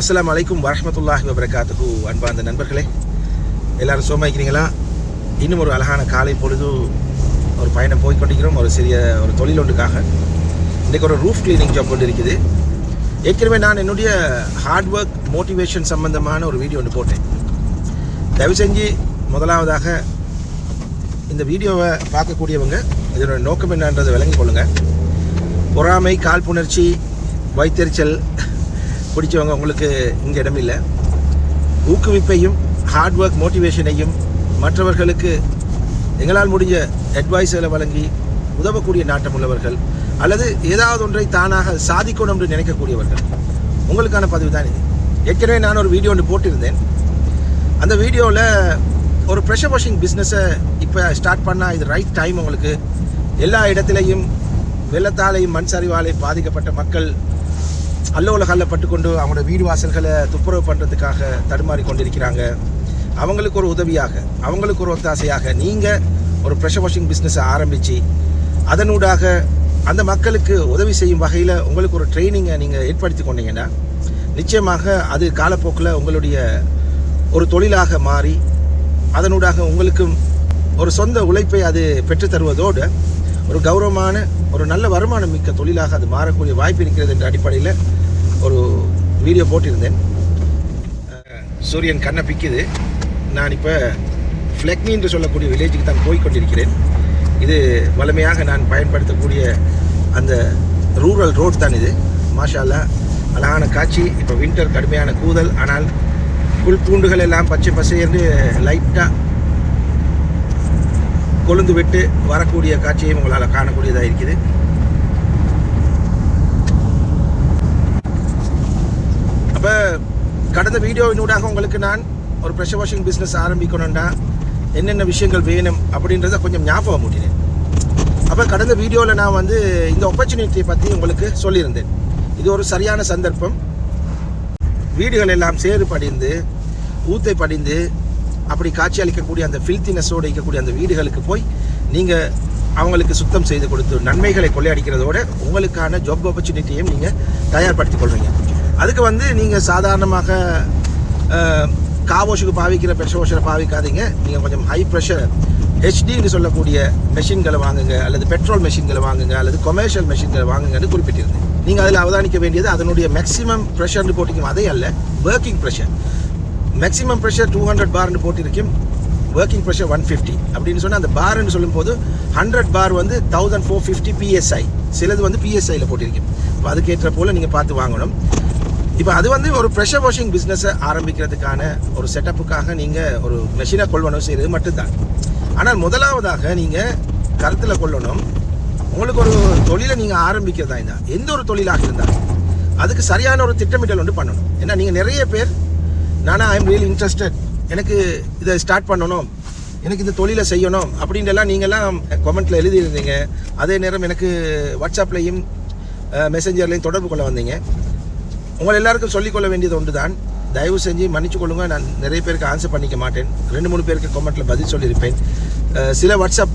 அஸ்லாம் அலைக்கும் வரஹ்மத்துல்லாஹி வபரகாத்துஹு. அன்பார்ந்த நண்பர்களே எல்லாரும் சோமாய்க்கிறீங்களா? இன்னும் ஒரு அழகான காலை பொழுது ஒரு பயணம் போய்கொண்டிருக்கிறோம் ஒரு சிறிய ஒரு தொழில் ஒன்றுக்காக. இன்றைக்கு ஒரு ரூஃப் கிளீனிங் ஜாப் ஒன்று இருக்குது. ஏற்கனவே நான் என்னுடைய ஹார்ட் ஒர்க் மோட்டிவேஷன் சம்பந்தமான ஒரு வீடியோ ஒன்று போட்டேன். தயவு செஞ்சு முதலாவதாக இந்த வீடியோவை பார்க்கக்கூடியவங்க இதனோட நோக்கம் என்னன்றதை விளங்கிக் கொள்ளுங்கள் பொறாமை காழ்ப்புணர்ச்சி வைத்தறிச்சல் பிடிச்சவங்க உங்களுக்கு இங்கே இடமில்லை. ஊக்குவிப்பையும் ஹார்ட் ஒர்க் மோட்டிவேஷனையும் மற்றவர்களுக்கு எங்களால் முடிஞ்ச அட்வைஸுகளை வழங்கி உதவக்கூடிய நாட்டம் உள்ளவர்கள் அல்லது ஏதாவது ஒன்றை தானாக சாதிக்கணும் என்று நினைக்கக்கூடியவர்கள். உங்களுக்கான பதிவு தான் இது. ஏற்கனவே நான் ஒரு வீடியோ ஒன்று போட்டிருந்தேன். அந்த வீடியோவில் ஒரு ப்ரெஷர் வாஷிங் பிஸ்னஸை இப்போ ஸ்டார்ட் பண்ணால் இது ரைட் டைம் உங்களுக்கு. எல்லா இடத்துலையும் வெள்ளத்தாலையும் மண் சரிவாலை பாதிக்கப்பட்ட மக்கள் அல்லோலகாலில் பட்டுக்கொண்டு அவங்களோட வீடு வாசல்களை துப்புரவு பண்ணுறதுக்காக தடுமாறி கொண்டிருக்கிறாங்க. அவங்களுக்கு ஒரு உதவியாக அவங்களுக்கு ஒரு ஒத்தாசையாக நீங்கள் ஒரு ப்ரெஷர் வாஷிங் பிஸ்னஸை ஆரம்பித்து அதனூடாக அந்த மக்களுக்கு உதவி செய்யும் வகையில் உங்களுக்கு ஒரு ட்ரைனிங்கை நீங்கள் ஏற்படுத்தி கொண்டீங்கன்னா நிச்சயமாக அது காலப்போக்கில் உங்களுடைய ஒரு தொழிலாக மாறி அதனூடாக உங்களுக்கும் ஒரு சொந்த உழைப்பை அது பெற்றுத்தருவதோடு ஒரு கௌரவமான ஒரு நல்ல வருமானம் மிக்க தொழிலாக அது மாறக்கூடிய வாய்ப்பு இருக்கிறது என்ற அடிப்படையில் ஒரு வீடியோ போட்டிருந்தேன். சூரியன் கண்ணை பிக்குது. நான் இப்போ ஃப்ளெக்னி என்று சொல்லக்கூடிய வில்லேஜுக்கு தான் போய் கொண்டிருக்கிறேன். இது வலிமையாக நான் பயன்படுத்தக்கூடிய அந்த ரூரல் ரோட் தான் இது. மாஷாலா அழகான காட்சி. இப்போ வின்டர் கடுமையான கூதல். ஆனால் புல் பூண்டுகள் எல்லாம் பச்சை பசையென்று லைட்டாக கொழுந்து விட்டு வரக்கூடிய காட்சியையும் உங்களால் காணக்கூடியதாக இருக்குது. அப்போ கடந்த வீடியோவினூடாக உங்களுக்கு நான் ஒரு ப்ரெஷர் வாஷிங் பிஸ்னஸ் ஆரம்பிக்கணும்னா என்னென்ன விஷயங்கள் வேணும் அப்படின்றத கொஞ்சம் ஞாபகம் மூட்டினேன். அப்போ கடந்த வீடியோவில் நான் வந்து இந்த ஆப்பர்ச்சுனிட்டியை பற்றி உங்களுக்கு சொல்லியிருந்தேன். இது ஒரு சரியான சந்தர்ப்பம். வீடுகள் எல்லாம் சேறு படிந்து ஊத்தை படிந்து அப்படி காட்சி அளிக்கக்கூடிய அந்த ஃபில்த்தினஸோடு இருக்கக்கூடிய அந்த வீடுகளுக்கு போய் நீங்கள் அவங்களுக்கு சுத்தம் செய்து கொடுத்து நன்மைகளை கொள்ளையடிக்கிறதோட உங்களுக்கான ஜாப் ஆப்பர்ச்சுனிட்டியையும் நீங்கள் தயார்படுத்திக் கொள்வீங்க. அதுக்கு வந்து நீங்கள் சாதாரணமாக காவோஷுக்கு பாவிக்கிற ப்ரெஷர் வாஷரை பாவிக்காதீங்க. நீங்கள் கொஞ்சம் ஹை ப்ரெஷர் ஹெச்டின்னு சொல்லக்கூடிய மெஷின்களை வாங்குங்க அல்லது பெட்ரோல் மெஷின்களை வாங்குங்க அல்லது கொமர்ஷியல் மெஷின்களை வாங்குங்கன்னு குறிப்பிட்டிருந்தேன். நீங்கள் அதில் அவதானிக்க வேண்டியது அதனுடைய மேக்ஸிமம் ப்ரெஷர்னு போட்டிக்கும் அதே அல்ல working pressure maximum pressure two hundred பார்னு போட்டிருக்கும். ஒர்க்கிங் ப்ரெஷர் ஒன் ஃபிஃப்டி அப்படின்னு சொன்னால் அந்த பார்னு சொல்லும்போது ஹண்ட்ரட் பார் வந்து தௌசண்ட் ஃபோர் ஃபிஃப்டி பிஎஸ்ஐ சிலது வந்து பிஎஸ்ஐயில் போட்டிருக்கும். இப்போ அதுக்கேற்ற போல் நீங்கள் பார்த்து வாங்கணும். இப்போ அது வந்து ஒரு ப்ரெஷர் வாஷிங் பிஸ்னஸை ஆரம்பிக்கிறதுக்கான ஒரு செட்டப்புக்காக நீங்கள் ஒரு மெஷினை கொள்வனம் செய்கிறது மட்டும்தான். ஆனால் முதலாவதாக நீங்கள் கருத்தில் கொள்ளணும். உங்களுக்கு ஒரு தொழிலை நீங்கள் ஆரம்பிக்கிறதா இருந்தால் எந்த ஒரு தொழிலாக இருந்தாலும் அதுக்கு சரியான ஒரு திட்டமிடல் ஒன்று பண்ணணும். ஏன்னா நீங்கள் நிறைய பேர் நானா ஐ எம் ரியல் இன்ட்ரெஸ்டட் எனக்கு இதை ஸ்டார்ட் பண்ணணும். எனக்கு இந்த தொழிலை செய்யணும். அப்படின்றலாம் நீங்கள்லாம் கமெண்ட்டில் எழுதியிருந்தீங்க. அதே நேரம் எனக்கு வாட்ஸ்அப்லேயும் மெசஞ்சர்லேயும் தொடர்பு கொள்ள வந்தீங்க. உங்கள் எல்லாருக்கும் சொல்லிக்கொள்ள வேண்டியது ஒன்று தான் தயவு செஞ்சு மன்னிச்சு கொள்ளுங்க. நான் நிறைய பேருக்கு ஆன்சர் பண்ணிக்க மாட்டேன். ரெண்டு மூணு பேருக்கு கமெண்ட்டில் பதில் சொல்லியிருப்பேன். சில வாட்ஸ்அப்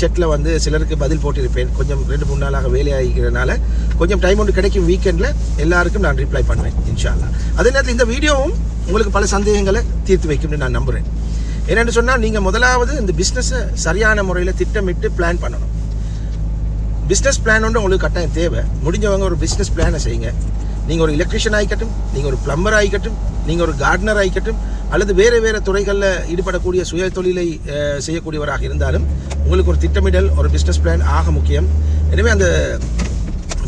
செட்டில் வந்து சிலருக்கு பதில் போட்டிருப்பேன். கொஞ்சம் ரெண்டு மூணு நாளாக வேலையாகிறதுனால கொஞ்சம் டைம் ஒன்று கிடைக்கும் வீக்கெண்டில் எல்லாருக்கும் நான் ரிப்ளை பண்ணுவேன் இன்ஷா அதே நேரத்தில் இந்த வீடியோவும் உங்களுக்கு பல சந்தேகங்களை தீர்த்து வைக்கும்னு நான் நம்புகிறேன் என்னென்னு சொன்னால் நீங்கள் முதலாவது இந்த பிஸ்னஸை சரியான முறையில் திட்டமிட்டு பிளான் பண்ணணும். பிஸ்னஸ் பிளான் ஒன்று உங்களுக்கு கட்டாயம் தேவை. முடிஞ்சவங்க ஒரு பிஸ்னஸ் பிளானை செய்யுங்க. நீங்கள் ஒரு எலக்ட்ரிஷியன் ஆகிக்கட்டும் நீங்கள் ஒரு பிளம்பர் ஆகிக்கட்டும் நீங்கள் ஒரு கார்டனர் ஆகிக்கட்டும் அல்லது வேறு வேறு துறைகளில் ஈடுபடக்கூடிய சுய தொழிலை செய்யக்கூடியவராக இருந்தாலும் உங்களுக்கு ஒரு திட்டமிடல் ஒரு பிஸ்னஸ் பிளான் ஆக முக்கியம். எனவே அந்த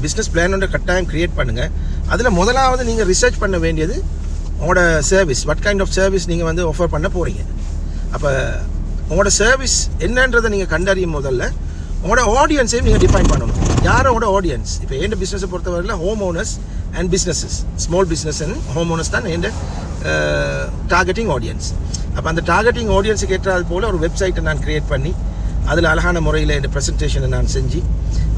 பிஸ்னஸ் பிளானோட கட்டாயம் க்ரியேட் பண்ணுங்கள் அதில் முதலாவது நீங்கள் ரிசர்ச் பண்ண வேண்டியது உங்களோட service what kind of service நீங்கள் வந்து ஆஃபர் பண்ண போகிறீங்க அப்போ உங்களோட சர்வீஸ் என்னன்றதை நீங்கள் கண்டறியும் முதல்ல உங்களோட ஆடியன்ஸையும் நீங்கள் டிஃபைன் பண்ணணும். யாரோட ஆடியன்ஸ் இப்போ எந்த பிஸ்னஸை பொறுத்தவரையில் home owners and businesses small business and home owners தான் எந்த டார்கெட்டிங் ஆடியன்ஸ் அப்போ அந்த டார்கெட்டிங் ஆடியன்ஸுக்கு ஏற்றாது போல் ஒரு வெப்சைட்டை நான் க்ரியேட் பண்ணி அதில் அழகான முறையில் இந்த ப்ரெசன்டேஷனை நான் செஞ்சு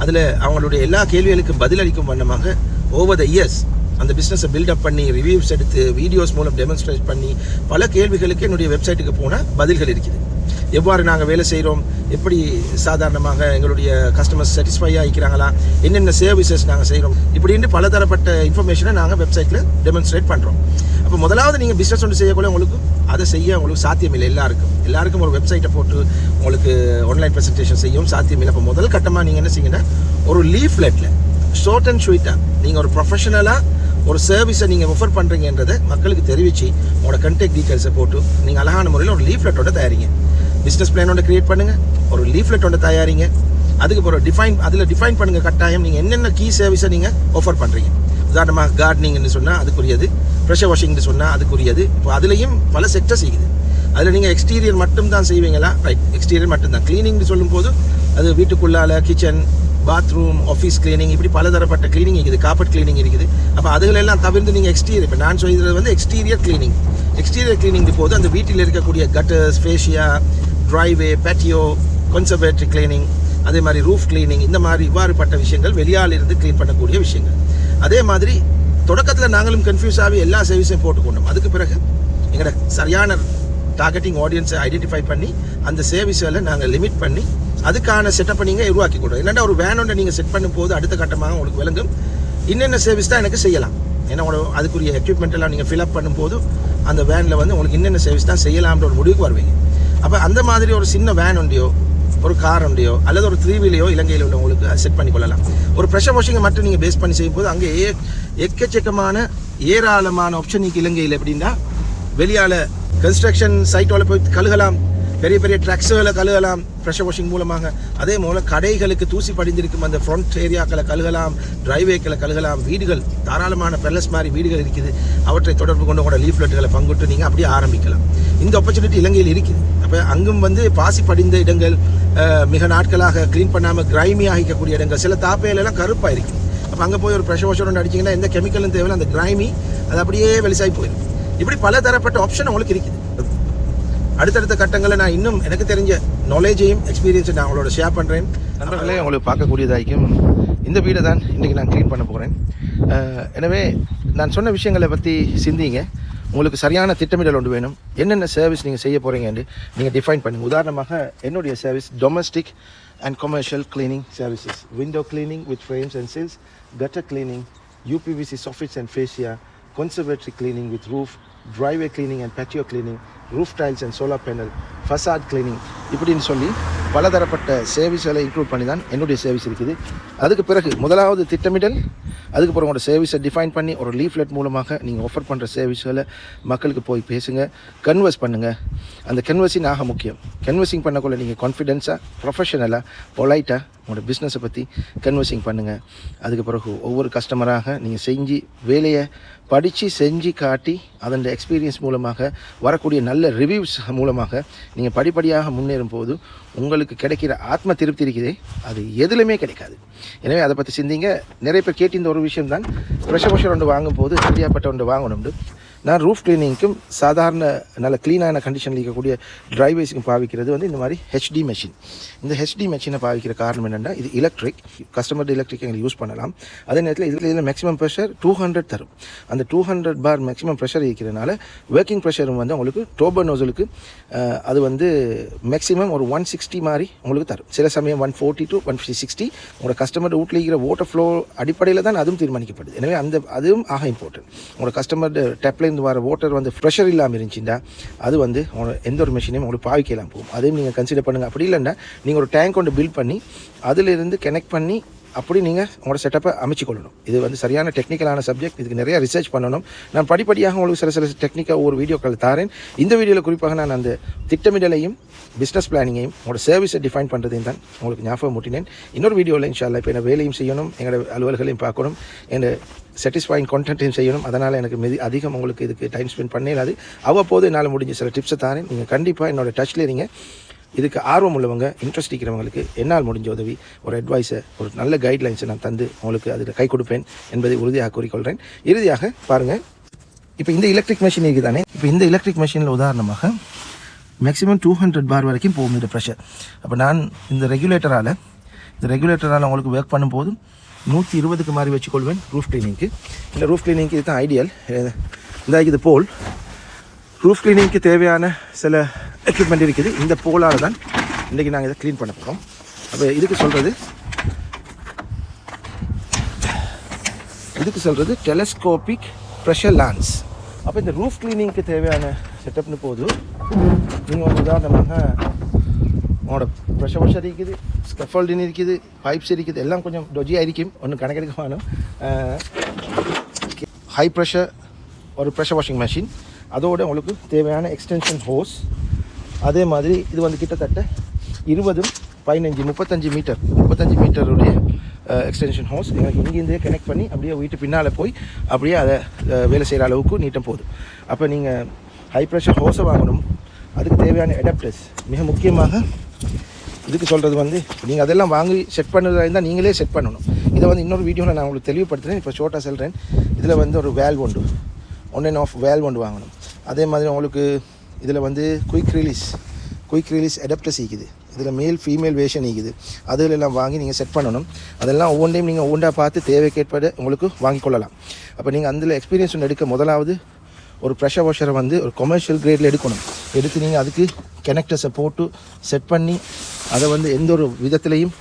அதில் அவங்களுடைய எல்லா கேள்விகளுக்கும் பதிலளிக்கும் வண்ணமாக ஓவர் த இயர்ஸ் அந்த பிஸ்னஸை பில்டப் பண்ணி ரிவ்யூஸ் எடுத்து வீடியோஸ் மூலம் டெமான்ஸ்ட்ரேட் பண்ணி பல கேள்விகளுக்கு என்னுடைய வெப்சைட்டுக்கு போனால் பதில்கள் இருக்குது. எவ்வாறு நாங்கள் வேலை செய்கிறோம் எப்படி சாதாரணமாக எங்களுடைய கஸ்டமர்ஸ் சாட்டிஸ்ஃபை ஆகிக்கிறாங்களா என்னென்ன சர்வீசஸ் நாங்கள் செய்கிறோம் இப்படின்னு பலதரப்பட்ட இன்ஃபர்மேஷனை நாங்கள் வெப்சைட்டில் டெமான்ஸ்ட்ரேட் பண்ணுறோம் அப்போ முதலாவது நீங்கள் பிஸ்னஸ் ஒன்று செய்யக்குள்ள உங்களுக்கு அதை செய்ய உங்களுக்கு சாத்தியமில்லை எல்லாருக்கும். எல்லாருக்கும் ஒரு வெப்சைட்டை போட்டு உங்களுக்கு ஆன்லைன் ப்ரெசன்டேஷன் செய்யவும் சாத்தியமில்லை. அப்போ முதல் கட்டமாக நீங்கள் என்ன செய்யுங்கன்னா ஒரு லீஃப்லெட்டில் ஷார்ட் அண்ட் ஸ்வீட்டாக நீங்கள் ஒரு ப்ரொஃபஷனலாக ஒரு சர்வீஸை நீங்கள் ஒஃபர் பண்ணுறீங்கன்றதை மக்களுக்கு தெரிவித்து உங்களோட கண்டெக்ட் டீட்டெயில்ஸை போட்டு நீங்கள் அழகான முறையில் ஒரு லீஃப்லெட்டோட தயாரிங்க. பிஸ்னஸ் பிளான் ஒன்று க்ரியேட் பண்ணுங்கள் ஒரு லீஃப்லெட் ஒன்று தயாரிங்க. அதுக்கு அப்புறம் டிஃபைன் அதில் டிஃபைன் பண்ணுங்கள் கட்டாயம். நீங்கள் என்னென்ன கீ சர்வீஸை நீங்கள் ஆஃபர் பண்ணுறீங்க உதாரணமாக கார்டனிங்னு சொன்னால் அதுக்குரியது. ப்ரெஷர் வாஷிங்னு சொன்னால் அதுக்குரியது. இப்போ அதுலேயும் பல செக்டர்ஸ் இருக்குது. அதில் நீங்கள் எக்ஸ்டீரியர் மட்டும் தான் செய்வீங்களா? ரைட் எக்ஸ்டீரியர் மட்டும்தான். க்ளீனிங்னு சொல்லும்போது அது வீட்டுக்குள்ளால கிச்சன் பாத்ரூம் ஆஃபீஸ் கிளீனிங் இப்படி பலதரப்பட்ட கிளீனிங் இருக்குது. கார்பெட் கிளீனிங் இருக்குது. அப்போ அதுகளெல்லாம் தவிர்த்து நீங்கள் எக்ஸ்டீரியர் இப்போ நான் சொல்கிறது வந்து எக்ஸ்டீரியர் கிளீனிங் எக்ஸ்டீரியர் கிளீனிங் போது அந்த வீட்டில் இருக்கக்கூடிய gutters fascia driveway patio conservatory cleaning அதே மாதிரி ரூஃப் கிளீனிங் இந்த மாதிரி இவ்வாறுபட்ட விஷயங்கள் வெளியால் இருந்து க்ளீன் பண்ணக்கூடிய விஷயங்கள். அதே மாதிரி தொடக்கத்தில் நாங்களும் கன்ஃபியூஸ் ஆகி எல்லா சர்வீஸையும் போட்டுக்கொண்டோம். அதுக்கு பிறகு எங்களோட சரியான டார்கெட்டிங் ஆடியன்ஸை ஐடென்டிஃபை பண்ணி அந்த சர்வீஸ்களை நாங்கள் லிமிட் பண்ணி அதுக்கான செட்டப்பை நீங்கள் உருவாக்கி கொடுக்கணும் இல்லைன்னா ஒரு வேனோட நீங்கள் செட் பண்ணும்போது அடுத்த கட்டமாக உங்களுக்கு விளங்கும். இன்னென்ன சர்வீஸ் தான் எனக்கு செய்யலாம். ஏன்னா உங்களோட அதுக்குரிய எக்யூப்மெண்ட் எல்லாம் நீங்கள் ஃபில்அப் பண்ணும்போது அந்த வேனில் வந்து உங்களுக்கு என்னென்ன சர்வீஸ் தான் செய்யலாம்ன்ற ஒரு முடிவுக்கு வருவீங்க. அப்போ அந்த மாதிரி ஒரு சின்ன வேன் உண்டியோ ஒரு கார் உண்டியோ அல்லது ஒரு த்ரீ வீலையோ இலங்கையில் உள்ளவங்களுக்கு செட் பண்ணி கொள்ளலாம். ஒரு ப்ரெஷர் வாஷிங்கை மட்டும் நீங்கள் பேஸ் பண்ணி செய்யும்போது அங்கே ஏ எக்கச்சக்கமான ஏராளமான ஆப்ஷன் இலங்கையில். எப்படின்னா வெளியால் கன்ஸ்ட்ரக்ஷன் சைட்டோட போய் கழுகலாம். பெரிய பெரிய ட்ரக்ஸுகளை கழுகலாம் ப்ரெஷர் வாஷிங் மூலமாக. அதே போல் கடைகளுக்கு தூசி படிஞ்சிருக்கும் அந்த ஃப்ரண்ட் ஏரியாக்களை கழுகலாம் டிரைவேக்களை கழுகலாம் வீடுகள் தாராளமான பெல்லஸ் மாதிரி வீடுகள் இருக்குது. அவற்றை தொடர்பு கொண்டு உங்களோட லீஃப்லெட்டுகளை பங்குட்டு நீங்கள் அப்படியே ஆரம்பிக்கலாம். இந்த ஆப்பர்ச்சுனிட்டி இலங்கையில் இருக்குது. அப்போ அங்கும் வந்து பாசி படிந்த இடங்கள் மிக நாட்களாக க்ளீன் பண்ணாமல் கிரைமி ஆகிக்கக்கூடிய இடங்கள் சில தாப்பையிலெல்லாம் கருப்பாக இருக்குது அப்போ அங்கே போய் ஒரு ப்ரெஷர் வாஷர் ஒன்று அடிச்சிங்கன்னா எந்த கெமிக்கலும் தேவையில்லை. அந்த கிரைமி அது அப்படியே வெளிசாகி போயிடும். இப்படி பல தரப்பட்ட ஆப்ஷன் உங்களுக்கு இருக்குது. அடுத்தடுத்த கட்டங்களில் நான் இன்னும் எனக்கு தெரிஞ்ச நாலேஜையும் எக்ஸ்பீரியன்ஸை நான் அவங்களோட ஷேர் பண்ணுறேன் நண்பர்களே உங்களுக்கு பார்க்கக்கூடியதாகும் இந்த வீடை தான் இன்றைக்கி நான் க்ளீன் பண்ண போகிறேன் எனவே நான் சொன்ன விஷயங்களை பற்றி சிந்திங்க. உங்களுக்கு சரியான திட்டமிடல் ஒன்று வேணும். என்னென்ன சர்வீஸ் நீங்கள் செய்ய போகிறீங்கன்னு நீங்கள் டிஃபைன் பண்ணுங்கள் உதாரணமாக என்னுடைய service domestic and commercial cleaning services window cleaning with frames and sills gutter cleaning uPVC soffits and fascia conservatory cleaning with roof, driveway cleaning and patio cleaning, roof tiles and solar panel facade cleaning இப்படின்னு சொல்லி பலதரப்பட்ட சர்வீஸ்களை include பண்ணி தான் என்னுடைய service இருக்குது. அதுக்கு பிறகு முதலாவது திட்டமிடல் அதுக்கு உங்களோட சர்வீஸை டிஃபைன் பண்ணி ஒரு லீஃப்லெட் மூலமாக நீங்கள் ஆஃபர் பண்ணுற சர்வீஸ்களை மக்களுக்கு போய் பேசுங்க கன்வர்ஸ் பண்ணுங்கள் அந்த கன்வர்சிங் ஆக முக்கியம். கன்வர்சிங் பண்ணக்குள்ள நீங்கள் கான்ஃபிடென்ஸாக ப்ரொஃபஷனலாக பொலைட்டாக உங்களோட பிஸ்னஸை பற்றி கன்வர்சிங் பண்ணுங்கள் அதுக்கு பிறகு ஒவ்வொரு கஸ்டமராக நீங்கள் செஞ்சு வேலையை படித்து செஞ்சு காட்டி அதன் எக்ஸ்பீரியன்ஸ் மூலமாக வரக்கூடிய நல்ல ரிவ்யூஸ் மூலமாக நீங்கள் படிப்படியாக முன்னேறும் போது உங்களுக்கு கிடைக்கிற ஆத்ம திருப்தி இருக்குதே. அது எதுலையுமே கிடைக்காது. எனவே அதை பற்றி சிந்திங்க. நிறைய பேர் கேட்டிருந்த ஒரு விஷயம் தான் ப்ரெஷர் ஒன்று ஒன்று வாங்கும்போது சரியாப்பட்ட ஒன்று வாங்கணும்னு. நான் ரூஃப் கிளீனிங்க்கும் சாதாரண நல்ல க்ளீனான கண்டிஷனில் இருக்கக்கூடிய டிரைவேஸுக்கும் பாவிக்கிறது வந்து இந்த மாதிரி ஹெச்டி மெஷின் இந்த ஹெச்டி மெஷினை பாவிக்கிற காரணம் என்னென்னா இது எலக்ட்ரிக் கஸ்டமர் எலக்ட்ரிக் எங்களுக்கு யூஸ் பண்ணலாம். அதே நேரத்தில் இதில் இதில் மேக்ஸிமம் ப்ரெஷர் டூ ஹண்ட்ரட் தரும். அந்த two hundred bar maximum pressure இருக்கிறதுனால ஒர்க்கிங் ப்ரெஷரும் வந்து உங்களுக்கு டோபர் நோசலுக்கு அது வந்து மேக்ஸிமம் ஒரு ஒன் சிக்ஸ்டி மாதிரி உங்களுக்கு தரும். சில சமயம் one forty to one sixty உங்களோட கஸ்டமர் வீட்டில் இருக்கிற வாட்டர் ஃப்ளோ அடிப்படையில் தான் அதுவும் தீர்மானிக்கப்படுது. எனவே அந்த அதுவும் ஆக இம்பார்ட்டன்ட் உங்களோட கஸ்டமர் டேப்லேருந்து வர வாட்டர் வந்து ப்ரெஷர் இல்லாமல் இருந்துச்சுன்னா அது வந்து எந்த ஒரு மிஷினையும் உங்களுக்கு பாவிக்கலாம் போகும். அதையும் நீங்கள் கன்சிடர் பண்ணுங்கள் அப்படி இல்லைன்னா நீங்கள் ஒரு டேங்க் கொண்டு பில்ட் பண்ணி அதிலிருந்து கனெக்ட் பண்ணி அப்படி நீங்கள் உங்களோட செட்டப்பை அமைச்சிக்கொள்ளணும் இது வந்து சரியான டெக்னிக்கலான சப்ஜெக்ட் இதுக்கு நிறைய ரிசர்ச் பண்ணணும். நான் படிப்படியாக உங்களுக்கு சில சில டெக்னிக்காக ஒரு வீடியோக்கள் தாரேன். இந்த வீடியோவில் குறிப்பாக நான் அந்த திட்டமிடலையும் பிஸ்னஸ் பிளானிங்கையும் உங்களோட சர்வீஸை டிஃபைன் பண்ணுறதையும் தான் உங்களுக்கு ஞாபகம் மூட்டினேன் இன்னொரு வீடியோவில் இன்ஷால்லா இப்போ என்ன வேலையும் செய்யணும் எங்களோட அலுவல்களையும் பார்க்கணும். என்னோட சாட்டிஸ்ஃபைங் கண்டென்ட்டையும் செய்யணும். அதனால் எனக்கு மிதி அதிகம் உங்களுக்கு இதுக்கு டைம் ஸ்பெண்ட் பண்ணிடாது அவ்வப்போது என்னால் முடிஞ்ச சில டிப்ஸை தானே நீங்கள் கண்டிப்பாக என்னோட டச்சில் நீங்கள் இதுக்கு ஆர்வம் உள்ளவங்க இன்ட்ரெஸ்ட் இருக்கிறவங்களுக்கு என்னால் முடிஞ்ச உதவி ஒரு அட்வைஸை ஒரு நல்ல கைட்லைன்ஸை நான் தந்து உங்களுக்கு அதில் கை கொடுப்பேன் என்பதை உறுதியாக கூறிக்கொள்கிறேன் இறுதியாக பாருங்கள் இப்போ இந்த எலக்ட்ரிக் மிஷின் இருக்குது தானே? இப்போ இந்த எலக்ட்ரிக் மிஷினில் உதாரணமாக மேக்ஸிமம் டூ ஹண்ட்ரட் பார் வரைக்கும் போகும் இந்த ப்ரெஷர் அப்போ நான் இந்த ரெகுலேட்டரால் இந்த ரெகுலேட்டரால் உங்களுக்கு ஒர்க் பண்ணும்போது நூற்றி இருபதுக்கு மாதிரி வச்சுக்கொள்வேன் ரூஃப் கிளீனிங்க்கு இந்த ரூஃப் கிளீனிங்க்கு இதுதான் ஐடியல் இந்த இது போல் ரூஃப் கிளீனிங்க்கு தேவையான சில எக்யூப்மெண்ட் இருக்குது. இந்த போலால் தான் இன்றைக்கி நாங்கள் இதை க்ளீன் பண்ண போகிறோம் அப்போ இதுக்கு சொல்கிறது இதுக்கு சொல்கிறது டெலஸ்கோபிக் ப்ரெஷர் லான்ஸ் அப்போ இந்த ரூஃப் க்ளீனிங்க்கு தேவையான செட்டப்னு போது நீங்கள் ஒரு உதாரணமாக உங்களோட ப்ரெஷர் வாஷர் இருக்குது ஸ்கஃபோல்டின் இருக்குது பைப்ஸ் இருக்குது எல்லாம் கொஞ்சம் டொஜியாக இருக்கும் ஒன்றும் கணக்கெடுக்க வேணும் ஹை ப்ரெஷர் ஒரு ப்ரெஷர் வாஷிங் மிஷின் அதோட உங்களுக்கு தேவையான எக்ஸ்டென்ஷன் ஹோஸ் அதே மாதிரி இது வந்து கிட்டத்தட்ட இருபதும் பதினஞ்சு முப்பத்தஞ்சு மீட்டர் முப்பத்தஞ்சு மீட்டருடைய எக்ஸ்டென்ஷன் ஹோஸ் எங்களுக்கு இங்கேருந்தே கனெக்ட் பண்ணி அப்படியே வீட்டு பின்னால் போய் அப்படியே அதை வேலை செய்கிற அளவுக்கு நீட்டம் போகுது அப்போ நீங்கள் ஹை ப்ரெஷர் ஹோஸை வாங்கணும் அதுக்கு தேவையான அடாப்டர்ஸ் மிக முக்கியமாக இதுக்கு சொல்கிறது வந்து நீங்கள் அதெல்லாம் வாங்கி செட் பண்ணுறதா இருந்தால் நீங்களே செட் பண்ணணும். இதை வந்து இன்னொரு வீடியோவில் நான் உங்களுக்கு தெளிவுபடுத்துகிறேன் இப்போ ஷோட்டாக சொல்கிறேன் இதில் வந்து ஒரு வேல்வ் ஒன்று ஒன் அண்ட் ஆஃப் வேல்வ் ஒன்று வாங்கணும். அதே மாதிரி உங்களுக்கு இதில் வந்து quick release quick release adapters இருக்குது இதில் மேல் ஃபீமேல் வேஷன் இருக்குது அதில் எல்லாம் வாங்கி நீங்கள் செட் பண்ணணும். அதெல்லாம் ஒவ்வொன்றையும் நீங்கள் ஒவ்வொன்றா பார்த்து தேவைக்கேற்பட உங்களுக்கு வாங்கி கொள்ளலாம். அப்போ நீங்கள் அதில் எக்ஸ்பீரியன்ஸ் ஒன்று எடுக்க முதலாவது ஒரு ப்ரெஷர் வாஷரை வந்து ஒரு கொமர்ஷியல் கிரேடில் எடுக்கணும். எடுத்து நீங்கள் அதுக்கு கனெக்டர்ஸை போட்டு செட் பண்ணி அதை வந்து எந்த ஒரு விதத்துலேயும்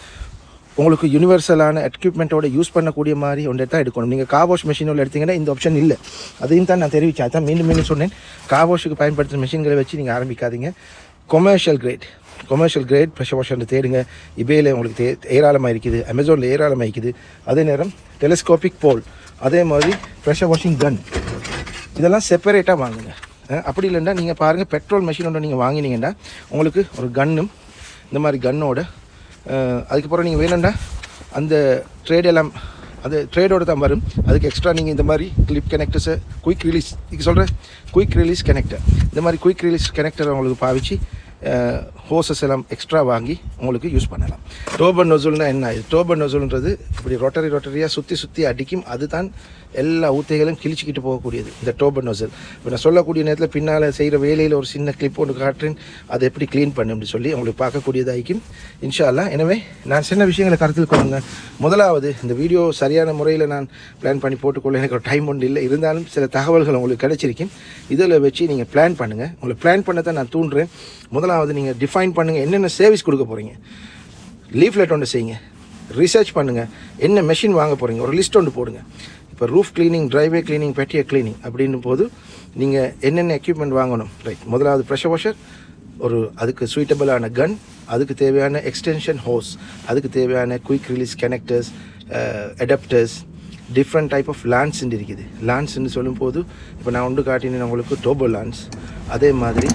உங்களுக்கு யூனிவர்சலான எக்யூப்மெண்ட்டோட யூஸ் பண்ணக்கூடிய மாதிரி ஒன்று தான் எடுக்கணும். நீங்கள் கார் வாஷ் மிஷினில் எடுத்தீங்கன்னா இந்த ஆப்ஷன் இல்லை. அதையும் தான் நான் தெரிவித்தேன் அதான் மீண்டும் மீண்டும் சொன்னேன். கார் வாஷுக்கு பயன்படுத்துகிற மிஷின்களை வச்சு நீங்கள் ஆரம்பிக்காதீங்க. Commercial grade commercial grade pressure washer தேடுங்க. இபேயில் உங்களுக்கு தே ஏராளமாக இருக்குது. அமேசானில் ஏராளமாக இருக்குது. அதே நேரம் டெலிஸ்கோபிக் போல் அதே மாதிரி ப்ரெஷர் வாஷிங் கன் இதெல்லாம் செப்பரேட்டாக வாங்குங்க. அப்படி இல்லைன்னா நீங்கள் பாருங்கள் பெட்ரோல் மிஷின் ஒன்று நீங்கள் வாங்கினீங்கன்னா உங்களுக்கு ஒரு கன்னும் இந்த மாதிரி கன்னோட அதுக்கப்புறம் நீங்கள் வேணும்னா அந்த ட்ரேட் எல்லாம் அது ட்ரேடோட தான் வரும். அதுக்கு எக்ஸ்ட்ரா நீங்கள் இந்த மாதிரி கிளிப் கனெக்டர்ஸு குயிக் ரிலீஸ் இது சொல்கிற குயிக் ரிலீஸ் கனெக்டர் இந்த மாதிரி குயிக் ரிலீஸ் கனெக்டர் உங்களுக்கு பாவிச்சு ஹோசஸ் எல்லாம் எக்ஸ்ட்ரா வாங்கி உங்களுக்கு யூஸ் பண்ணலாம். டோபன் நொசுல்னா என்ன? இது டோபன் நொசுல்ன்றது இப்படி ரொட்டரி ரொட்டரியாக சுற்றி சுற்றி அடிக்கும். அதுதான் எல்லா ஊத்தைகளும் கிழிச்சிக்கிட்டு போகக்கூடியது இந்த டோபன் நொசல் இப்போ நான் சொல்லக்கூடிய நேரத்தில் பின்னால் செய்கிற வேலையில் ஒரு சின்ன கிளிப் ஒன்று காட்டுறேன். அதை எப்படி க்ளீன் பண்ணு அப்படி சொல்லி உங்களுக்கு பார்க்கக்கூடியதாகிக்கும். இன்ஷால்லாம் எனவே நான் சின்ன விஷயங்களை கருத்தில் கொள்ளுங்க. முதலாவது இந்த வீடியோ சரியான முறையில் நான் பிளான் பண்ணி போட்டுக்கொள்ள எனக்கு ஒரு டைம் ஒன்று இல்லை. இருந்தாலும் சில தகவல்கள் உங்களுக்கு கிடைச்சிருக்கும். இதில் வச்சு நீங்கள் பிளான் பண்ணுங்கள் உங்களை பிளான் பண்ண தான் நான் தூண்டுறேன். முதலாவது நீங்கள் டிஃபைன் பண்ணுங்கள் என்னென்ன சர்வீஸ் கொடுக்க போகிறீங்க லீஃப்லெட் ஒன்று செய்யுங்க. ரிசர்ச் பண்ணுங்கள் என்ன மெஷின் வாங்க போகிறீங்க ஒரு லிஸ்ட் ஒன்று போடுங்க. இப்போ roof cleaning driveway cleaning patio cleaning அப்படின்னும் போது நீங்கள் என்னென்ன எக்யூப்மெண்ட் வாங்கணும்? ரைட் முதலாவது ப்ரெஷர் வாஷர் ஒரு அதுக்கு சூட்டபிளான கன் அதுக்கு தேவையான எக்ஸ்டென்ஷன் ஹோஸ் அதுக்கு தேவையான quick release connectors adapters different type of லான்ஸ்ன்னு இருக்குது. லான்ஸ்ன்னு சொல்லும்போது இப்போ நான் ஒன்று காட்டினேன் உங்களுக்கு டோபோ லான்ஸ் அதே மாதிரி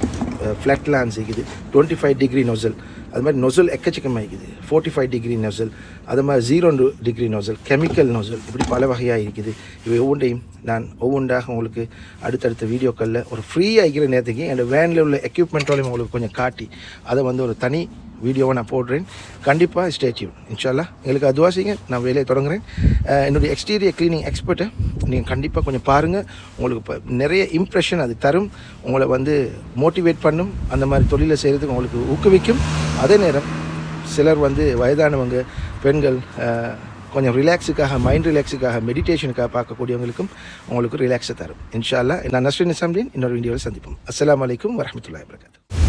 ஃப்ளாட் லான்ஸ் இருக்குது. டுவெண்ட்டி ஃபைவ் டிகிரி நொசல் அது மாதிரி நொசல் எக்கச்சக்கமாக இருக்குது ஃபோர்ட்டி ஃபைவ் டிகிரி நொசல் அது மாதிரி zero degree nozzle chemical nozzle இப்படி பல வகையாக இருக்குது இவை ஒவ்வொன்றையும் நான் ஒவ்வொன்றாக உங்களுக்கு அடுத்தடுத்த வீடியோக்களில் ஒரு ஃப்ரீயாக இருக்கிற நேரத்துக்கு என்னோடய வேனில் உள்ள எக்யூப்மெண்ட்டோடையும் உங்களுக்கு கொஞ்சம் காட்டி அதை வந்து ஒரு தனி வீடியோவை நான் போடுறேன். கண்டிப்பாக ஸ்டேட்யூன் இன்ஷால்லா எங்களுக்கு அதுவா செய்யுங்க நான் வேலையை தொடங்குறேன். என்னுடைய எக்ஸ்டீரியர் க்ளீனிங் எக்ஸ்பர்ட்டை நீங்கள் கண்டிப்பாக கொஞ்சம் பாருங்கள் உங்களுக்கு இப்போ நிறைய இம்ப்ரெஷன் அது தரும். உங்களை வந்து மோட்டிவேட் பண்ணும். அந்த மாதிரி தொழிலை செய்கிறதுக்கு உங்களுக்கு ஊக்குவிக்கும். அதே நேரம் சிலர் வந்து வயதானவங்க பெண்கள் கொஞ்சம் ரிலாக்ஸுக்காக மைண்ட் ரிலாக்ஸுக்காக மெடிடேஷனுக்காக பார்க்கக்கூடியவங்களுக்கும் உங்களுக்கு ரிலாக்ஸை தரும். இன்ஷால்லா நான் நஸ்ரின் நிசாம்தீன் இன்னொரு வீடியோவில் சந்திப்போம். அஸ்லாம் வலைக்கம் வரஹ்மத்துல்லாஹி வரகாத்து